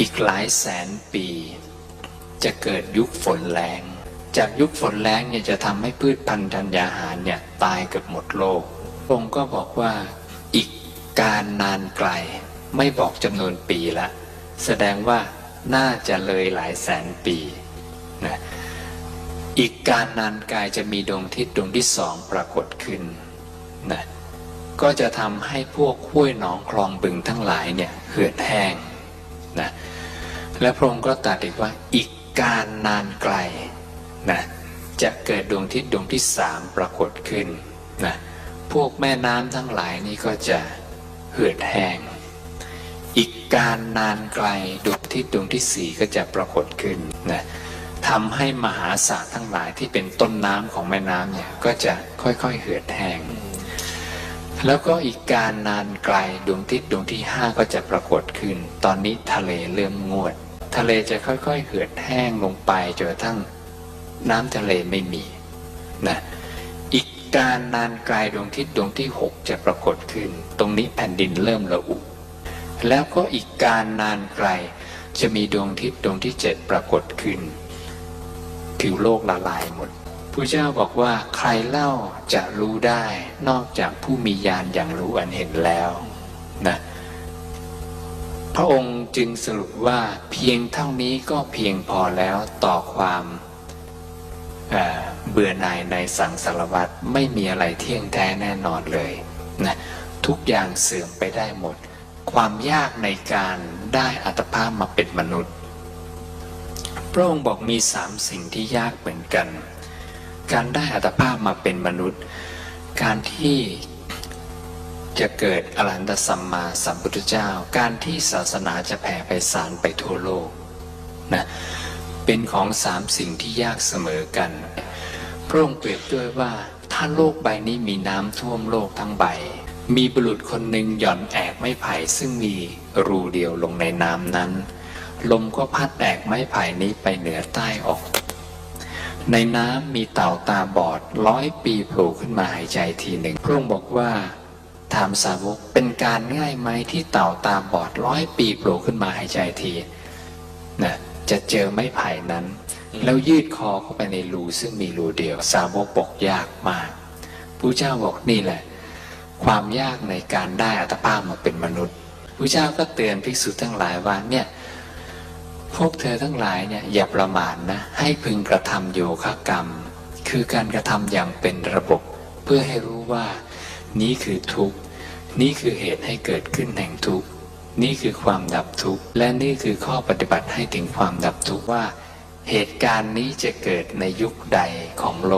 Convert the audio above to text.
อีกหลายแสนปี จะเกิดยุคฝนแรงจากยุคฝนแรงเนี่ยจะทำให้พืชพันธุ์ธัญญาหารเนี่ยตายเกือบหมดโลกพระองค์ก็บอกว่าอีกการนานไกลไม่บอกจำนวนปีละ แสดงว่าน่าจะเลยหลายแสนปีนะอีกการนานกายจะมีดวงทิตย์ดวงที่สองปรากฏขึ้นนะก็จะทำให้พวกห้วยหนองคลองบึงทั้งหลายเนี่ยเหือดแห้ง และพระองค์ก็ตรัสอีกว่าอีกการนานไกลนะจะเกิดดวงทิตย์ดวงที่สามปรากฏขึ้นนะพวกแม่น้ำทั้งหลายนี่ก็จะเหือดแห้ง อีกการนานไกลดวงทิตย์ดวงที่สี่ก็จะปรากฏขึ้นนะทำให้มหาสาทั้งหลายที่เป็นต้นน้ำของแม่น้ำเนี่ยก็จะค่อยๆเหือดแห้ง แล้วก็อีกการนานไกลดวงทิตย์ดวงที่ห้าก็จะปรากฏขึ้น ตอนนี้ทะเลเริ่มงวด ทะเลจะค่อยๆเหือดแห้งลงไปจนกระทั่งน้ำทะเลไม่มีนะอีกการนานไกลดวงทิตย์ดวงที่หกจะปรากฏขึ้น ตรงนี้แผ่นดินเริ่มระอุ แล้วก็อีกการนานไกลจะมีดวงทิตย์ดวงที่เจ็ดปรากฏขึ้น ผิวโลกละลายหมดพระเจ้าบอกว่าใครเล่าจะรู้ได้ นอกจากผู้มีญาณอย่างรู้อันเห็นแล้วนะ ระองค์จึงสรุปว่าเพียงเท่านี้ก็เพียงพอแล้วต่อความเเบื่อหน่ายในสังสารวัตรไม่มีอะไรเที่ยงแท้แน่นอนเลยนะทุกอย่างเสื่อมไปได้หมด ความยากในการได้อัตภาพมาเป็นมนุษย์ พระองค์บอกมีสามสิ่งที่ยากเหมือนกัน การได้อัตภาพมาเป็นมนุษย์ การที่ จะเกิดอรหันตสัมมาสัมพุทธเจ้า การที่ศาสนาจะแผ่ไพศาลไปทั่วโลกนะเป็นของสามสิ่งที่ยากเสมอกัน พระองค์เปรียบด้วยว่าถ้าโลกใบนี้มีน้ำท่วมโลกทั้งใบ มีบุรุษคนหนึ่งหย่อนแอกไม้ไผ่ซึ่งมีรูเดียวลงในน้ำนั้น ลมก็พัดแอกไม้ไผ่นี้ไปเหนือใต้ออก ในน้ำมีเต่าตาบอดร้อยปีโผล่ขึ้นมาหายใจทีหนึ่งพระองค์บอกว่า ถามสาวกเป็นการง่ายไหมที่เต่าตาบอดร้อยปีโผล่ขึ้นมาหายใจทีนะจะเจอไม้ไผ่นั้น แล้วยืดคอเข้าไปในรูซึ่งมีรูเดียว สาวกบอกยากมากพระเจ้าบอกนี่แหละ ความยากในการได้อัตภาพมาเป็นมนุษย์พระเจ้าก็เตือนภิกษุทั้งหลายว่าเนี่ยพวกเธอทั้งหลายเนี่ยอย่าประมาทนะให้พึงกระทำโยคะกรรม คือการกระทำอย่างเป็นระบบ เพื่อให้รู้ว่า นี้คือทุกข์ นี่คือเหตุให้เกิดขึ้นแห่งทุกข์ นี่คือความดับทุกข์ และนี่คือข้อปฏิบัติให้ถึงความดับทุกข์ว่า เหตุการณ์นี้จะเกิดในยุคใดของโลก